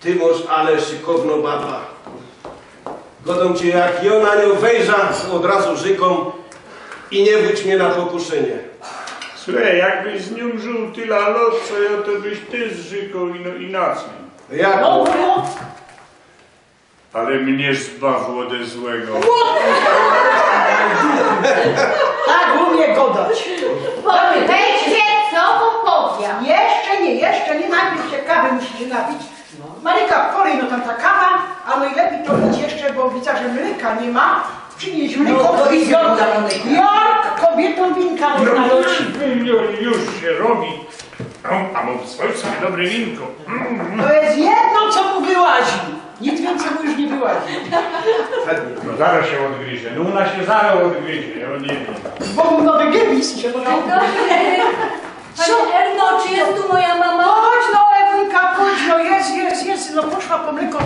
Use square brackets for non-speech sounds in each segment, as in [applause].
Ty moż ale szykowno baba. Godą cię jak i ona nie wejrza, od razu żyką i nie wódź mnie na pokuszenie. Słuchaj, jakbyś z nią żył tyle lat, co ja, to byś ty zrzykał ino, inaczej. Jak? Dobro. Ale mnie zbaw ode złego. [laughs] Tak umie godać. Widzę, że mleka nie ma. Przynieś mleko. No, to mleka. Jork, kobietom winka No, już, już się robi. O, A mam swoje sobie dobre winko. Mm. To jest jedno, co mu wyłazi. Nic więcej mu już nie wyłazi. No zaraz się odgryzie. No u nas się zaraz odgryzie, ja nie wiem. Bo mu nowy gebis się podał. Pani Erno, czy jest tu moja mama? Chodź no Ewinka, chodź no, jest, jest, jest, no poszła po mleko.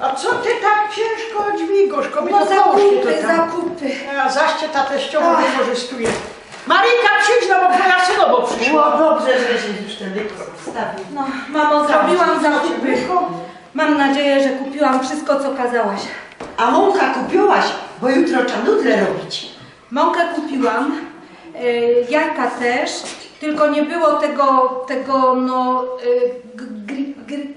A co ty tak ciężko dźwigasz, kobieto? No zakupy, to tam. zakupy. A zaście ta teściowa wykorzystuje. Marika, przyjdź no, bo twoja synowo przyszła. Było dobrze, że się już ten wyko wstawił. No, mamo, zrobiłam zakupy. Mam nadzieję, że kupiłam wszystko, co kazałaś. A mąka kupiłaś, bo jutro trzeba nudle robić. Mąkę kupiłam, y, jajka też, tylko nie było tego, tego no, y, gri, gri,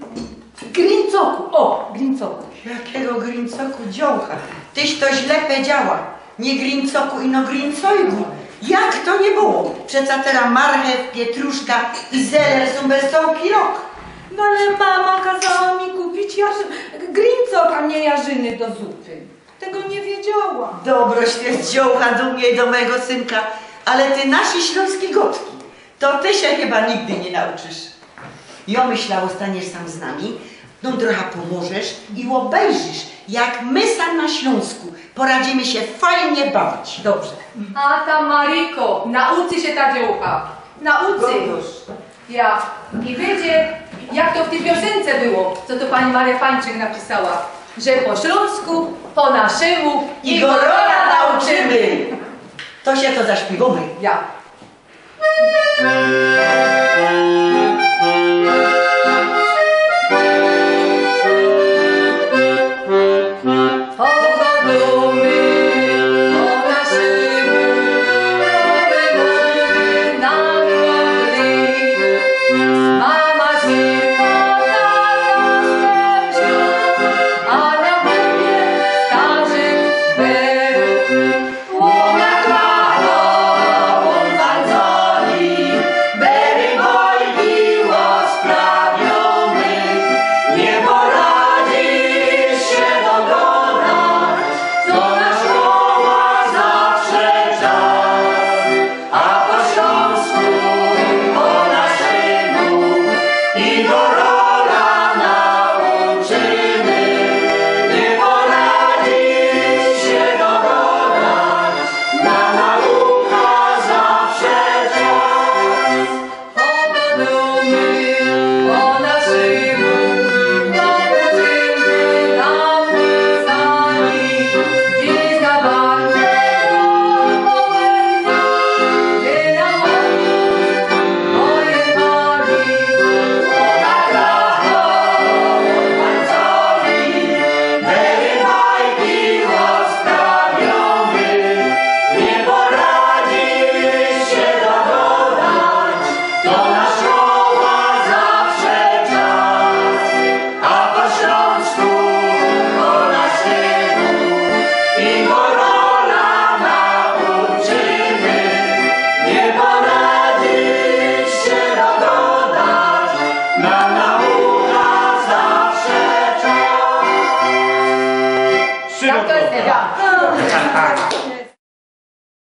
grincoku. Jakiego grincoku dziołcha? Tyś to źle powiedziała. Nie grincoku, ino grincojgu. Jak to nie było? Przeca teraz marchew, pietruszka i zeler są bez rok. No ale mama kazała mi kupić jarzy, grincok, a nie jarzyny do zupy. Tego nie wiedziałam. Dobro świeć dziołcha do mnie i do mojego synka, ale ty nasi śląskie gotki, to ty się chyba nigdy nie nauczysz. Ja myślał, staniesz sam z nami, no trochę pomożesz i obejrzysz, jak my sam na Śląsku poradzimy się fajnie bawić. Dobrze. A ta Mariko, nauczy się ta dziołcha. Nauczy. Ja. I wiecie, jak to w tej piosence było, co to pani Maria Pańczyk napisała. Że po śląsku, po naszemu I go rola nauczymy. To się to zaśpiewamy. Ja.